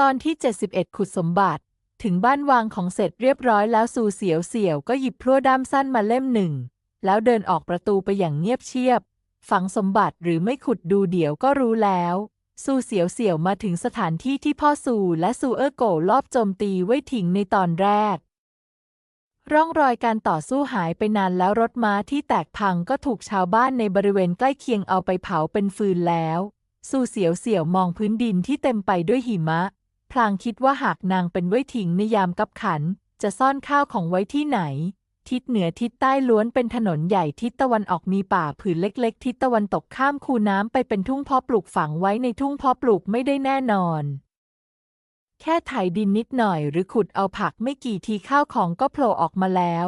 ตอนที่ 71 ขุดสมบัติ ถึงบ้านวางของเสร็จเรียบร้อยแล้วซูเสียวเสี่ยวก็หยิบพลั่วด้ามสั้นมาเล่มหนึ่ง แล้วเดินออกประตูไปอย่างเงียบเชียบ ฝังสมบัติหรือไม่ขุดดูเดี๋ยวก็รู้แล้ว ซูเสียวเสี่ยวมาถึงสถานที่ที่พ่อซูและซูเออร์โกลอบโจมตีไว้ถิงในตอนแรก ร่องรอยการต่อสู้หายไปนานแล้วรถม้าที่แตกพังก็ถูกชาวบ้านในบริเวณใกล้เคียงเอาไปเผาเป็นฟืนแล้ว ซูเสียวเสี่ยวมองพื้นดินที่เต็มไปด้วยหิมะ พลางคิดว่าหากนางเป็นไว้ถิงในยามกับขัน จะซ่อนข้าวของไว้ที่ไหน ทิศเหนือทิศใต้ล้วนเป็นถนนใหญ่ทิศตะวันออกมีป่าผืนเล็ก ๆ ทิศตะวันตกข้ามคูน้ำไปเป็นทุ่งเพาะปลูกฝังไว้ในทุ่งเพาะปลูกไม่ได้แน่นอน แค่ไถดินนิดหน่อยหรือขุดเอาผักไม่กี่ทีข้าวของก็โผล่ออกมาแล้ว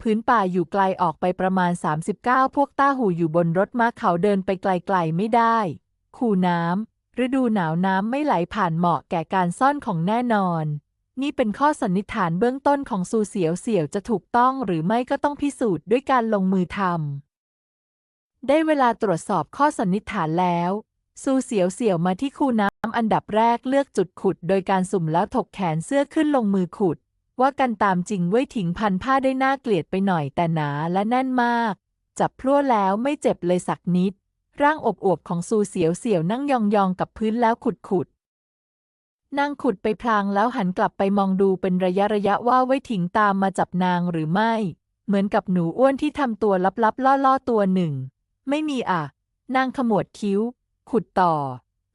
พื้นป่าอยู่ไกลออกไปประมาณ 39 พวกต้าหูอยู่บนรถม้าเขาเดินไปไกลๆไม่ได้ คูน้ำ ฤดูหนาวน้ำไม่ไหลผ่านเหมาะแก่การซ่อนของแน่นอน นี่เป็นข้อสันนิษฐานเบื้องต้นของซูเสียวเสี่ยวจะถูกต้องหรือไม่ก็ต้องพิสูจน์ด้วยการลงมือทำได้เวลาตรวจสอบข้อสันนิษฐานแล้ว ซูเสียวเสี่ยวมาที่คูน้ำอันดับแรกเลือกจุดขุด โดยการสุ่มแล้วถกแขนเสื้อขึ้นลงมือขุด ว่ากันตามจริงไว้ถิงพันผ้าได้น่าเกลียดไปหน่อยแต่หนาและแน่นมาก จับพลั่วแล้วไม่เจ็บเลยสักนิด ร่างอบอวบของซูเสียวเสี่ยวนั่งยองๆกับพื้นแล้วขุดขุดนางขุดไปพลางแล้วหันกลับไปมองดูเป็นระยะระยะว่าไว้ถิงตามมาจับนางหรือไม่ เหมือนกับหนูอ้วนที่ทำตัวลับๆล่อๆตัวหนึ่ง ไม่มีอะ นางขมวดคิ้ว ขุดต่อ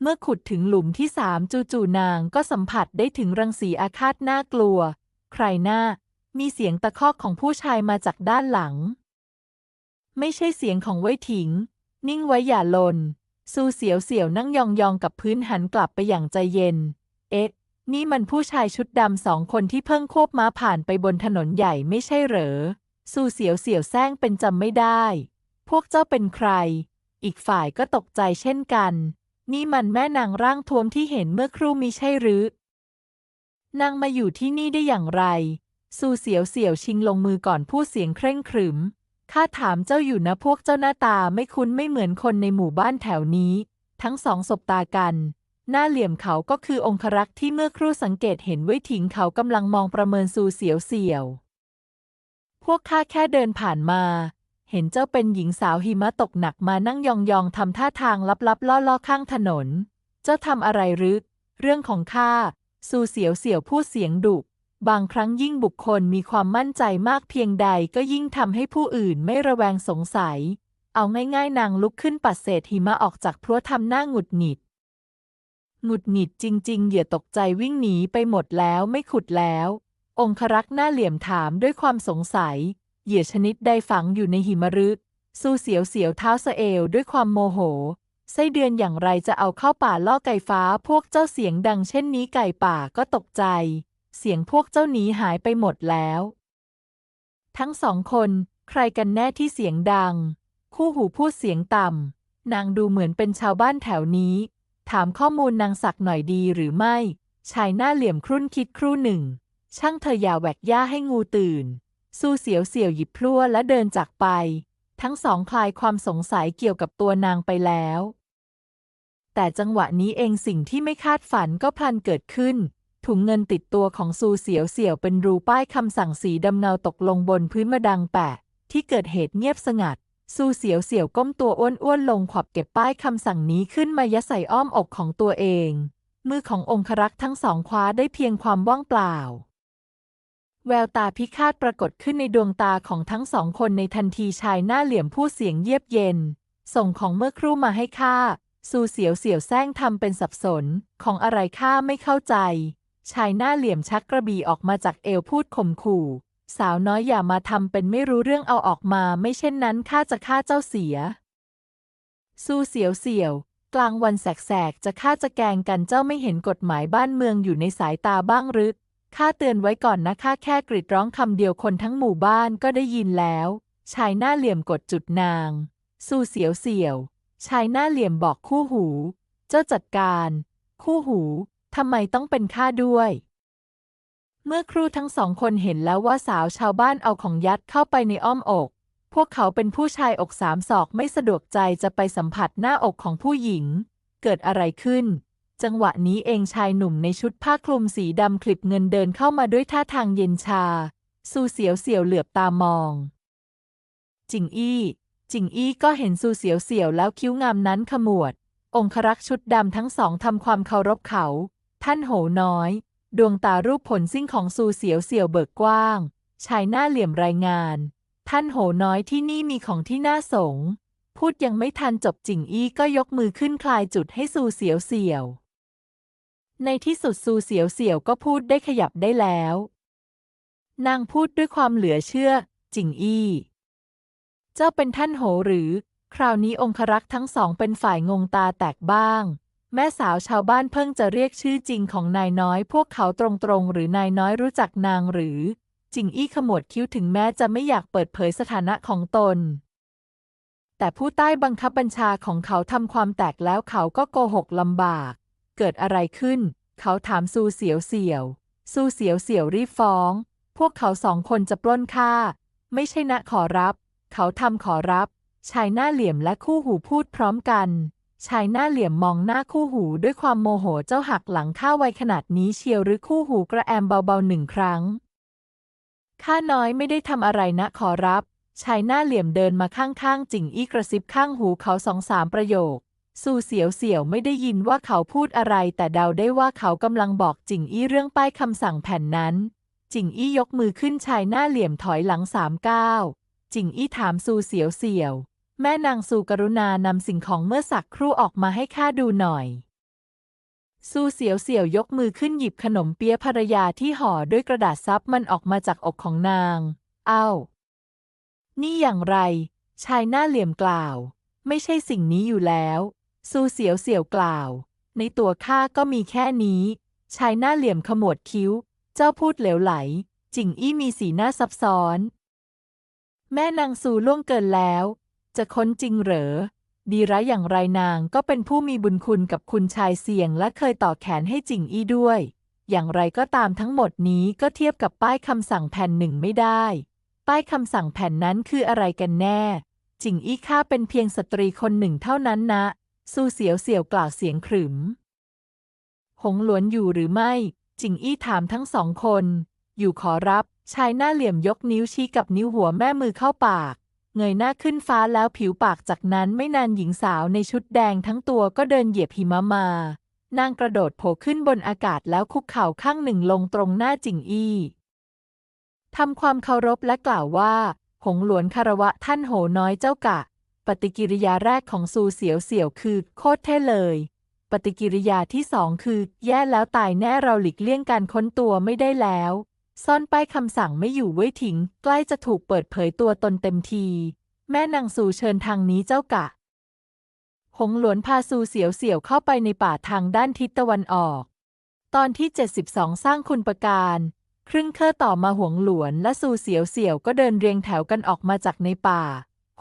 เมื่อขุดถึงหลุมที่สามจู่ๆนางก็สัมผัสได้ถึงรังสีอาฆาตน่ากลัว ใครหน้า มีเสียงตะคอกของผู้ชายมาจากด้านหลัง ไม่ใช่เสียงของไว้ถิง นิ่งไว้อย่าลน ซูเสียวเสียวนั่งยองๆกับพื้นหันกลับไปอย่างใจเย็น เอ๊ะ นี่มันผู้ชายชุดดำสองคนที่เพิ่งควบม้าผ่านไปบนถนนใหญ่ไม่ใช่เหรอ ซูเสียวเสียวแซงเป็นจำไม่ได้ พวกเจ้าเป็นใคร อีกฝ่ายก็ตกใจเช่นกัน นี่มันแม่นางร่างทวมที่เห็นเมื่อครู่มิใช่หรือนางมาอยู่ที่นี่ได้อย่างไร ซูเสียวเสี่ยวชิงลงมือก่อนพูดเสียงเคร่งขรึม ข้าถามเจ้าอยู่นะพวกเจ้าหน้าตาไม่คุ้นไม่เหมือนคนในหมู่บ้านแถวนี้ ทั้งสองสบตากัน หน้าเหลี่ยมเขาก็คือองครักษ์ที่เมื่อครู่สังเกตเห็นไว้ถิงเขากำลังมองประเมินซูเสียวเสียว พวกข้าแค่เดินผ่านมา เห็นเจ้าเป็นหญิงสาวหิมะตกหนักมานั่งยองๆทำท่าทางลับๆล่อๆข้างถนน เจ้าทำอะไรหรือเรื่องของข้าซูเสียวเสียวพูดเสียงดุ บางครั้งยิ่งบุคคลมีความมั่นใจมากเพียงใดก็ยิ่งทำให้ผู้อื่นไม่ระแวงสงสัย เอาง่ายๆนางลุกขึ้นปัดเศษหิมะออกจากพรัวทำหน้าหงุดหงิดหงุดหงิดจริง ๆ เหยื่อตกใจวิ่งหนีไปหมดแล้วไม่ขุดแล้ว องครักษ์หน้าเหลี่ยมถามด้วยความสงสัย เหยื่อชนิดใดฝังอยู่ในหิมะรึกซูเสียวเสียวเท้าสะเอวด้วยความโมโห ไส้เดือนอย่างไรจะเอาเข้าป่าล่อไก่ฟ้าพวกเจ้าเสียงดังเช่นนี้ไก่ป่าก็ตกใจ เสียงพวกเจ้าหนีหายไปหมดแล้ว ทั้งสองคนใครกันแน่ที่เสียงดัง คู่หูพูดเสียงต่ำ นางดูเหมือนเป็นชาวบ้านแถวนี้ ถามข้อมูลนางสักหน่อยดีหรือไม่ ชายหน้าเหลี่ยมครุ่นคิดครู่หนึ่ง ช่างเธออย่าแหวกย่าให้งูตื่น สู้เสียวเสียวหยิบพลั่วและเดินจากไป ทั้งสองคลายความสงสัยเกี่ยวกับตัวนางไปแล้ว แต่จังหวะนี้เองสิ่งที่ไม่คาดฝันก็พลันเกิดขึ้น ถุงเงินติดตัวของซูเสียวเสี่ยวเป็นรูป้ายคำสั่งสีดำเงาตกลงบนพื้นมาดังแปะ ที่เกิดเหตุเงียบสงัดซูเสียวเสี่ยวก้มตัวอ้วนๆลงขวับเก็บป้ายคำสั่งนี้ขึ้นมายัดใส่อ้อมอกของตัวเอง มือขององครักษ์ทั้งสองคว้าได้เพียงความว่างเปล่า แววตาพิฆาตปรากฏขึ้นในดวงตาของทั้งสองคนในทันทีชายหน้าเหลี่ยมพูดเสียงเยียบเย็น ส่งของเมื่อครู่มาให้ข้าซูเสียวเสี่ยวแซงทำเป็นสับสน ของอะไรข้าไม่เข้าใจ ชายหน้าเหลี่ยมชักกระบี่ออกมาจากเอวพูดข่มขู่ สาวน้อยอย่ามาทำเป็นไม่รู้เรื่องเอาออกมา ไม่เช่นนั้นข้าจะฆ่าเจ้าเสียซูเสียวเสียวกลางวันแสกๆ จะฆ่าจะแกงกันเจ้าไม่เห็นกฎหมายบ้านเมืองอยู่ในสายตาบ้างหรือข้าเตือนไว้ก่อนนะข้าแค่กรีดร้องคำเดียวคนทั้งหมู่บ้านก็ได้ยินแล้ว ชายหน้าเหลี่ยมกดจุดนางซูเสียวเสียว ชายหน้าเหลี่ยมบอกคู่หู เจ้าจัดการ คู่หู ทำไมต้องเป็นข้าด้วย เมื่อครูทั้งสองคนเห็นแล้วว่าสาวชาวบ้านเอาของยัดเข้าไปในอ้อมอก พวกเขาเป็นผู้ชายอกสามศอกไม่สะดวกใจจะไปสัมผัสหน้าอกของผู้หญิง เกิดอะไรขึ้น จังหวะนี้เองชายหนุ่มในชุดผ้าคลุมสีดำคลิปเงินเดินเข้ามาด้วยท่าทางเย็นชา ซูเสียวเสียวเหลือบตามองจิงอี้จิงอี้ก็เห็นซูเสียวเสียวแล้วคิ้วงามนั้นขมวด องครักษ์ชุดดำทั้งสองทำความเคารพเขา ท่านโหน้อย ดวงตารูปผลซิ่งของซูเสียวเสี่ยวเบิกกว้าง ชายหน้าเหลี่ยมรายงาน ท่านโหน้อยที่นี่มีของที่น่าสง พูดยังไม่ทันจบจิงอี้ก็ยกมือขึ้นคลายจุดให้ซูเสียวเสี่ยว ในที่สุดซูเสียวเสี่ยวก็พูดได้ขยับได้แล้ว นางพูดด้วยความเหลือเชื่อ จิงอี้ เจ้าเป็นท่านโหหรือ คราวนี้องครักษ์ทั้งสองเป็นฝ่ายงงตาแตกบ้าง แม่สาวชาวบ้านเพิ่งจะเรียกชื่อจริงของนายน้อย พวกเขาตรงๆ หรือนายน้อยรู้จักนางหรือ จิงอี้ขมวดคิ้วถึงแม้จะไม่อยากเปิดเผยสถานะของตน แต่ผู้ใต้บังคับบัญชาของเขาทำความแตกแล้วเขาก็โกหกลำบาก เกิดอะไรขึ้น เขาถามซูเสียวเสี่ยวซูเสียวเสี่ยวรีบฟ้อง พวกเขาสองคนจะปล้นฆ่าไม่ใช่นะขอรับ เขาทำขอรับชายหน้าเหลี่ยมและคู่หูพูดพร้อมกัน ชายหน้าเหลี่ยมมองหน้าคู่หูด้วยความโมโหเจ้าหักหลังข้าไวขนาดนี้เชียวหรือคู่หูกระแอมเบาๆหนึ่งครั้ง ข้าน้อยไม่ได้ทำอะไรนะขอรับ ชายหน้าเหลี่ยมเดินมาข้างๆจิงอี้กระซิบข้างหูเขาสองสามประโยค สู่เสียวเสียวไม่ได้ยินว่าเขาพูดอะไร แต่เดาได้ว่าเขากำลังบอกจิงอี้เรื่องป้ายคำสั่งแผ่นนั้น จิงอี้ยกมือขึ้นชายหน้าเหลี่ยมถอยหลังสามก้าวจิงอี้ถามซูเสียวเสียว แม่นางซูกรุณานำสิ่งของเมื่อสักครู่ออกมาให้ข้าดูหน่อยซูเสียวเสียวยกมือขึ้นหยิบขนมเปี๊ยะภรรยาที่ห่อด้วยกระดาษซับมันออกมาจากอกของนาง เอ้า นี่อย่างไร ชายหน้าเหลี่ยมกล่าว ไม่ใช่สิ่งนี้อยู่แล้วซูเสียวเสียวกล่าว ในตัวข้าก็มีแค่นี้ ชายหน้าเหลี่ยมขมวดคิ้ว เจ้าพูดเหลวไหล จิงอี้มีสีหน้าซับซ้อน แม่นางซูล่วงเกินแล้ว จะค้นจริงเหรอ ดีร้ายอย่างไรนางก็เป็นผู้มีบุญคุณกับคุณชายเสียงและเคยต่อแขนให้จิงอี้ด้วย อย่างไรก็ตามทั้งหมดนี้ก็เทียบกับป้ายคำสั่งแผ่นหนึ่งไม่ได้ ป้ายคำสั่งแผ่นนั้นคืออะไรกันแน่ จิงอี้ข้าเป็นเพียงสตรีคนหนึ่งเท่านั้นนะ สู้เสียวเสียวกล่าวเสียงขรึม หงหลวนอยู่หรือไม่ จิงอี้ถามทั้งสองคน อยู่ขอรับชายหน้าเหลี่ยมยกนิ้วชี้กับนิ้วหัวแม่มือเข้าปาก เงยหน้าขึ้นฟ้าแล้วผิวปากจากนั้นไม่นานหญิงสาวในชุดแดงทั้งตัวก็เดินเหยียบหิมะมานางกระโดดโผล่ขึ้นบนอากาศแล้วคุกเข่าข้างหนึ่งลงตรงหน้าจิงอี้ทำความเคารพและกล่าวว่า หงหลวนคารวะท่านโหน้อยเจ้ากะ ปฏิกิริยาแรกของซูเสียวเสี่ยวคือโคตรเท่เลย ปฏิกิริยาที่สองคือ แย่แล้วตายแน่เราหลีกเลี่ยงการค้นตัวไม่ได้แล้ว ซ่อนป้ายคำสั่งไม่อยู่ไว้ถิงใกล้จะถูกเปิดเผยตัวตนเต็มที แม่นางซูเชิญทางนี้เจ้ากะ หงหลวนพาซูเสียวเสี่ยวเข้าไปในป่าทางด้านทิศตะวันออก ตอนที่ 72 สร้างคุณประการ ครึ่งเคอต่อมาหงหลวนและซูเสียวเสี่ยวก็เดินเรียงแถวกันออกมาจากในป่า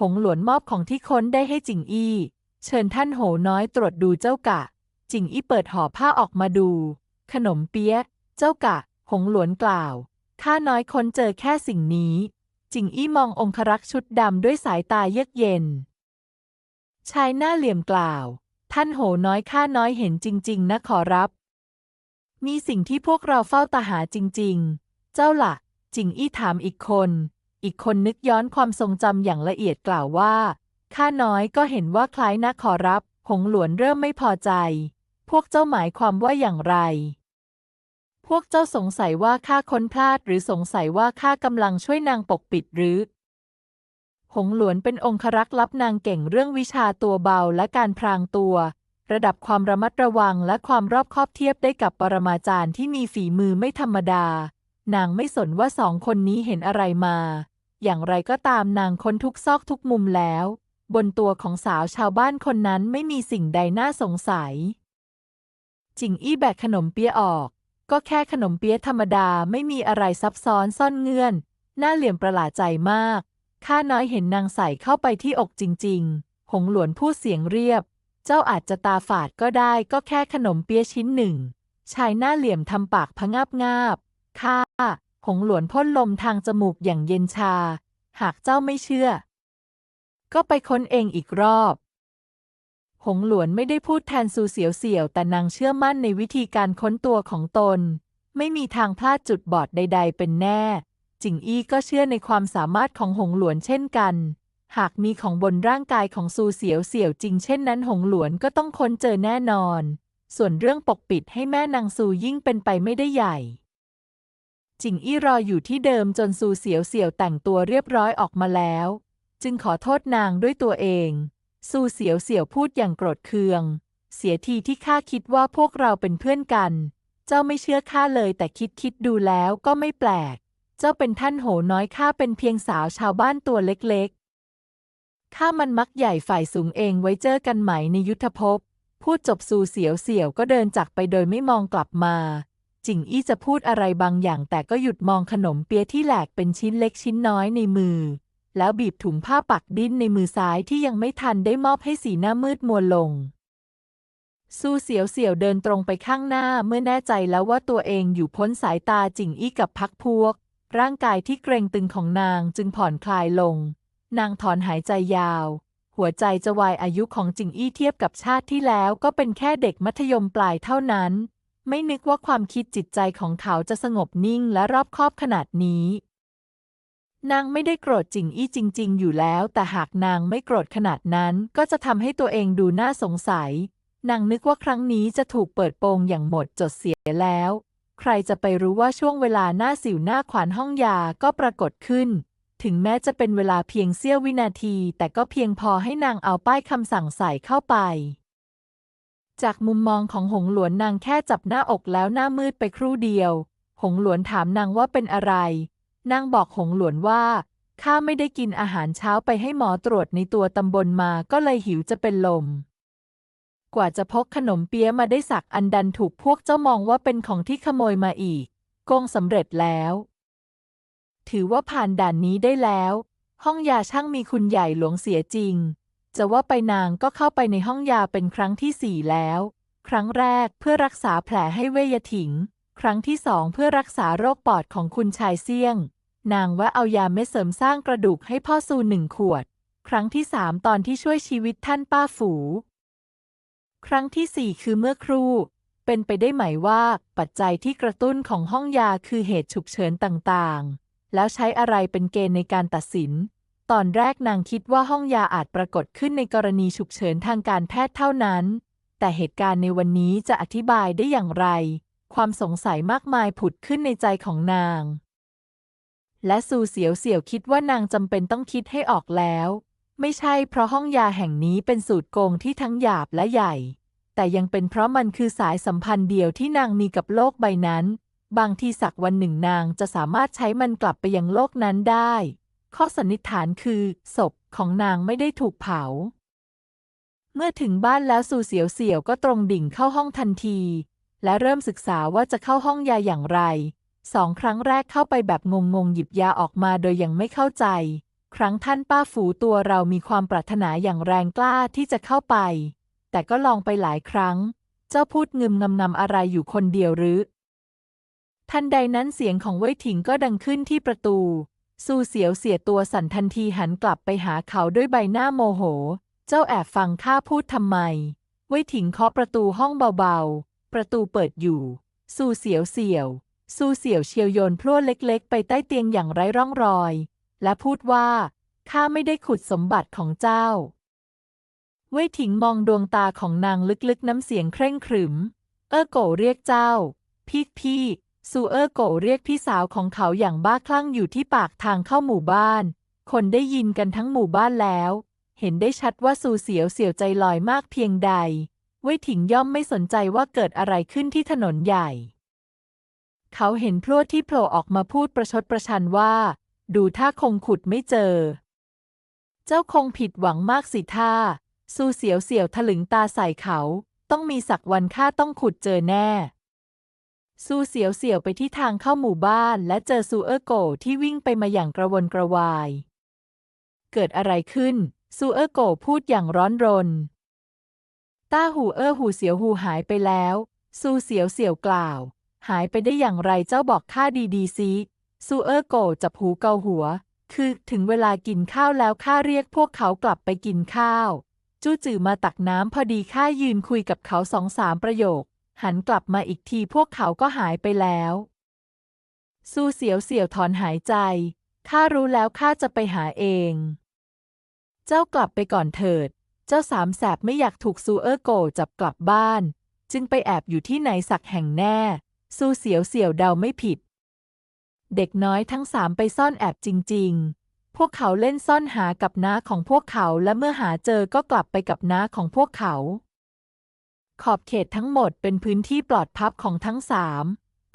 หงหลวนมอบของที่ค้นได้ให้จิงอี้ เชิญท่านโหน้อยตรวจดูเจ้ากะ จิงอี้เปิดห่อผ้าออกมาดู ขนมเปี๊ยะ เจ้ากะ หงหลวนกล่าว ข้าน้อยคนเจอแค่สิ่งนี้ จิงอี้มององครักษ์ชุดดำด้วยสายตาเยือกเย็น ชายหน้าเหลี่ยมกล่าว ท่านโหน้อยข้าน้อยเห็นจริง ๆ นะขอรับ มีสิ่งที่พวกเราเฝ้าตาหาจริง ๆ เจ้าละ่ะ จิงอี้ถามอีกคน อีกคนนึกย้อนความทรงจำอย่างละเอียดกล่าวว่า ข้าน้อยก็เห็นว่าคล้ายนะขอรับ หงหลวนเริ่มไม่พอใจ พวกเจ้าหมายความว่าอย่างไร พวกเจ้าสงสัยว่าข้าค้นพลาดหรือสงสัยว่าข้ากำลังช่วยนางปกปิดหรือ หงหลวนเป็นองครักษ์ลับนางเก่งเรื่องวิชาตัวเบาและการพรางตัว ระดับความระมัดระวังและความรอบคอบเทียบได้กับปรมาจารย์ที่มีฝีมือไม่ธรรมดา นางไม่สนว่าสองคนนี้เห็นอะไรมา อย่างไรก็ตามนางค้นทุกซอกทุกมุมแล้ว บนตัวของสาวชาวบ้านคนนั้นไม่มีสิ่งใดน่าสงสัย จิงอี้แบกขนมเปี๊ยะออก ก็แค่ขนมเปี๊ยะธรรมดาไม่มีอะไรซับซ้อนซ่อนเงื่อน น่าเหลี่ยมประหลาดใจมาก ข้าน้อยเห็นนางใส่เข้าไปที่อกจริง ๆ หงหลวนพูดเสียงเรียบ เจ้าอาจจะตาฝาดก็ได้ก็แค่ขนมเปี๊ยะชิ้นหนึ่ง ชายหน้าเหลี่ยมทำปากพะงาบงาบข้า หงหลวนพ่นลมทางจมูกอย่างเย็นชา หากเจ้าไม่เชื่อ ก็ไปค้นเองอีกรอบ หงหลวนไม่ได้พูดแทนซูเสียวเสี่ยว แต่นางเชื่อมั่นในวิธีการค้นตัวของตน ไม่มีทางพลาดจุดบอดใด ๆ เป็นแน่จิงอี้ก็เชื่อในความสามารถของหงหลวนเช่นกัน หากมีของบนร่างกายของซูเสียวเสี่ยวจริงเช่นนั้นหงหลวนก็ต้องค้นเจอแน่นอน ส่วนเรื่องปกปิดให้แม่นางซูยิ่งเป็นไปไม่ได้ใหญ่จิงอี้รออยู่ที่เดิมจนซูเสียวเสี่ยวแต่งตัวเรียบร้อยออกมาแล้ว จึงขอโทษนางด้วยตัวเอง ซูเสียวเสี่ยวพูดอย่างโกรธเคือง เสียทีที่ข้าคิดว่าพวกเราเป็นเพื่อนกัน เจ้าไม่เชื่อข้าเลยแต่คิดคิดดูแล้วก็ไม่แปลก เจ้าเป็นท่านโหน้อยข้าเป็นเพียงสาวชาวบ้านตัวเล็กๆ ข้ามันมักใหญ่ฝ่ายสูงเองไว้เจอกันไหมในยุทธภพ พูดจบซูเสียวเสี่ยวก็เดินจากไปโดยไม่มองกลับมาจิงอี้จะพูดอะไรบางอย่างแต่ก็หยุดมองขนมเปี๊ยะที่แหลกเป็นชิ้นเล็กชิ้นน้อยในมือ แล้วบีบถุงผ้าปักดิ้นในมือซ้ายที่ยังไม่ทันได้มอบให้สีหน้ามืดมัวลง ซูเสียวเสี่ยวเดินตรงไปข้างหน้าเมื่อแน่ใจแล้วว่าตัวเองอยู่พ้นสายตาจิงอี้กับพักพวก ร่างกายที่เกรงตึงของนางจึงผ่อนคลายลง นางถอนหายใจยาว หัวใจจะวายอายุของจิงอี้เทียบกับชาติที่แล้วก็เป็นแค่เด็กมัธยมปลายเท่านั้น ไม่นึกว่าความคิดจิตใจของเขาจะสงบนิ่งและรอบคอบขนาดนี้ นางไม่ได้โกรธจิงอี้จริง ๆ อยู่แล้ว แต่หากนางไม่โกรธขนาดนั้น ก็จะทำให้ตัวเองดูน่าสงสัย นางนึกว่าครั้งนี้จะถูกเปิดโปงอย่างหมดจดเสียแล้ว ใครจะไปรู้ว่าช่วงเวลาหน้าสิวหน้าขวานห้องยาก็ปรากฏขึ้น ถึงแม้จะเป็นเวลาเพียงเสี้ยววินาที แต่ก็เพียงพอให้นางเอาป้ายคำสั่งใส่เข้าไปจากมุมมองของหงหลวนนางแค่จับหน้าอกแล้วหน้ามืดไปครู่เดียว หงหลวนถามนางว่าเป็นอะไร นางบอกหงหลวนว่าข้าไม่ได้กินอาหารเช้าไปให้หมอตรวจในตัวตำบลมาก็เลยหิวจะเป็นลม กว่าจะพกขนมเปี๊ยะมาได้สักอันดันถูกพวกเจ้ามองว่าเป็นของที่ขโมยมาอีกโกงสำเร็จแล้ว ถือว่าผ่านด่านนี้ได้แล้ว ห้องยาช่างมีคุณใหญ่หลวงเสียจริง จะว่าไปนางก็เข้าไปในห้องยาเป็นครั้งที่สี่แล้ว ครั้งแรกเพื่อรักษาแผลให้เวยถิง ครั้งที่สองเพื่อรักษาโรคปอดของคุณชายเซี่ยง นางว่าเอายาเม็ดเสริมสร้างกระดูกให้พ่อซูหนึ่งขวด ครั้งที่สามตอนที่ช่วยชีวิตท่านป้าฝู ครั้งที่สี่คือเมื่อครู่ เป็นไปได้ไหมว่าปัจจัยที่กระตุ้นของห้องยาคือเหตุฉุกเฉินต่างๆ แล้วใช้อะไรเป็นเกณฑ์ในการตัดสิน ตอนแรกนางคิดว่าห้องยาอาจปรากฏขึ้นในกรณีฉุกเฉินทางการแพทย์เท่านั้น แต่เหตุการณ์ในวันนี้จะอธิบายได้อย่างไร ความสงสัยมากมายผุดขึ้นในใจของนาง และซูเสียวเสี่ยวคิดว่านางจำเป็นต้องคิดให้ออกแล้ว ไม่ใช่เพราะห้องยาแห่งนี้เป็นสูตรโกงที่ทั้งหยาบและใหญ่ แต่ยังเป็นเพราะมันคือสายสัมพันธ์เดียวที่นางมีกับโลกใบนั้น บางทีสักวันหนึ่งนางจะสามารถใช้มันกลับไปยังโลกนั้นได้ ข้อสันนิษฐานคือศพของนางไม่ได้ถูกเผา เมื่อถึงบ้านแล้วซูเสียวเสี่ยวก็ตรงดิ่งเข้าห้องทันที และเริ่มศึกษาว่าจะเข้าห้องยาอย่างไร สองครั้งแรกเข้าไปแบบงงๆ หยิบยาออกมาโดยยังไม่เข้าใจ ครั้งท่านป้าฝูตัวเรามีความปรารถนาอย่างแรงกล้าที่จะเข้าไป แต่ก็ลองไปหลายครั้ง เจ้าพูดงึมงำนำอะไรอยู่คนเดียวหรือ ทันใดนั้นเสียงของเว่ยถิงก็ดังขึ้นที่ประตูซูเสียวเสียตัวสั่นทันทีหันกลับไปหาเขาด้วยใบหน้าโมโห เจ้าแอบฟังข้าพูดทำไม เว่ยถิงเคาะประตูห้องเบาๆ ประตูเปิดอยู่ซูเสียวเสียว ซูเสี่ยวเชียวโยนพลั่วเล็กๆ ไปใต้เตียงอย่างไร้ร่องรอย และพูดว่า ข้าไม่ได้ขุดสมบัติของเจ้า เว่ยถิงมองดวงตาของนางลึกๆ น้ำเสียงเคร่งขรึม เออโกเรียกเจ้า พี่พี่ซูเออโกเรียกพี่สาวของเขาอย่างบ้าคลั่งอยู่ที่ปากทางเข้าหมู่บ้าน คนได้ยินกันทั้งหมู่บ้านแล้ว เห็นได้ชัดว่าซูเสียวเสียวใจลอยมากเพียงใด เว่ยถิงย่อมไม่สนใจว่าเกิดอะไรขึ้นที่ถนนใหญ่ เขาเห็นพรวดที่โผล่ออกมาพูดประชดประชันว่า ดูท่าคงขุดไม่เจอ เจ้าคงผิดหวังมากสิท่าซูเสียวเสียวถลึงตาใส่เขา ต้องมีสักวันข้าต้องขุดเจอแน่ซูเสียวเสียวไปที่ทางเข้าหมู่บ้านและเจอซูเออร์โกที่วิ่งไปมาอย่างกระวนกระวาย เกิดอะไรขึ้น ซูเออร์โกพูดอย่างร้อนรน ต้าหูเออร์หูเสียวหูหายไปแล้ว ซูเสียวเสียวกล่าว หายไปได้อย่างไรเจ้าบอกข้าดีๆซิซูเออร์โกจับหูเกาหัว คือถึงเวลากินข้าวแล้วข้าเรียกพวกเขากลับไปกินข้าว จู้จือมาตักน้ำพอดีข้ายืนคุยกับเขาสองสามประโยค หันกลับมาอีกทีพวกเขาก็หายไปแล้วสู้เสียวเสียวถอนหายใจข้ารู้แล้วข้าจะไปหาเอง เจ้ากลับไปก่อนเถิด เจ้าสามแสบไม่อยากถูกซูเออร์โกจับกลับบ้าน จึงไปแอบอยู่ที่ไหนสักแห่งแน่ ซูเสียวเสียวเดาไม่ผิด เด็กน้อยทั้งสามไปซ่อนแอบจริง ๆ พวกเขาเล่นซ่อนหากับน้าของพวกเขาและเมื่อหาเจอก็กลับไปกับน้าของพวกเขา ขอบเขตทั้งหมดเป็นพื้นที่ปลอดภัยของทั้งสาม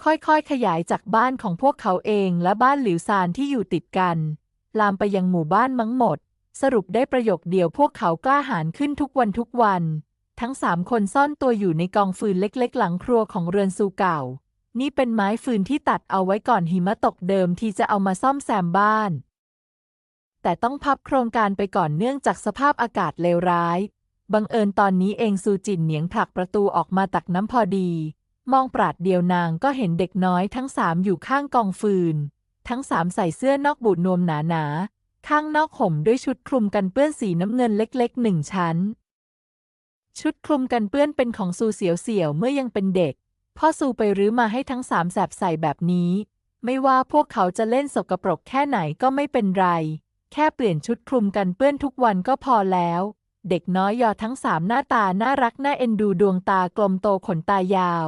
ค่อยๆ ขยายจากบ้านของพวกเขาเองและบ้านหลิวซานที่อยู่ติดกัน ลามไปยังหมู่บ้านมั้งหมด สรุปได้ประโยคเดียวพวกเขากล้าหาญขึ้นทุกวันทุกวัน ทั้งสามคนซ่อนตัวอยู่ในกองฟืนเล็กๆ หลังครัวของเรือนซูเก่า นี่เป็นไม้ฟืนที่ตัดเอาไว้ก่อนหิมะตกเดิมที่จะเอามาซ่อมแซมบ้าน แต่ต้องพับโครงการไปก่อนเนื่องจากสภาพอากาศเลวร้าย บังเอิญตอนนี้เองซูจินเหนียงผลักประตูออกมาตักน้ำพอดี มองปราดเดียวนางก็เห็นเด็กน้อยทั้งสามอยู่ข้างกองฟืน ทั้งสามใส่เสื้อนอกบูดนวมหนาๆข้างนอกห่มด้วยชุดคลุมกันเปื้อนสีน้ำเงินเล็กๆหนึ่งชั้น ชุดคลุมกันเปื้อนเป็นของซูเสียวเสี่ยวเมื่อยังเป็นเด็ก พ่อซูไปรื้อมาให้ทั้งสามแสบใส่แบบนี้ ไม่ว่าพวกเขาจะเล่นสกปรกแค่ไหนก็ไม่เป็นไร แค่เปลี่ยนชุดคลุมกันเปื้อนทุกวันก็พอแล้ว เด็กน้อยยอทั้งสามหน้าตาน่ารักน่าเอ็นดูดวงตากลมโตขนตายาว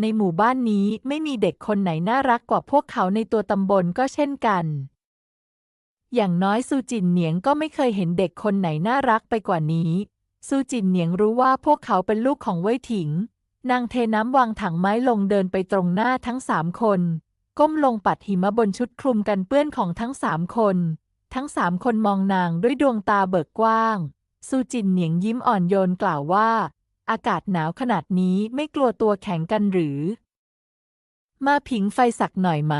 ในหมู่บ้านนี้ไม่มีเด็กคนไหนน่ารักกว่าพวกเขาในตัวตำบลก็เช่นกันอย่างน้อยซูจินเหนียงก็ไม่เคยเห็นเด็กคนไหนน่ารักไปกว่านี้ ซูจินเหนียงรู้ว่าพวกเขาเป็นลูกของเว่ยถิง นางเทน้ำวางถังไม้ลงเดินไปตรงหน้าทั้งสามคน ก้มลงปัดหิมะบนชุดคลุมกันเปื้อนของทั้งสามคน ทั้งสามคนมองนางด้วยดวงตาเบิกกว้าง ซูจินเหนียงยิ้มอ่อนโยนกล่าวว่า อากาศหนาวขนาดนี้ไม่กลัวตัวแข็งกันหรือ มาผิงไฟสักหน่อยไหม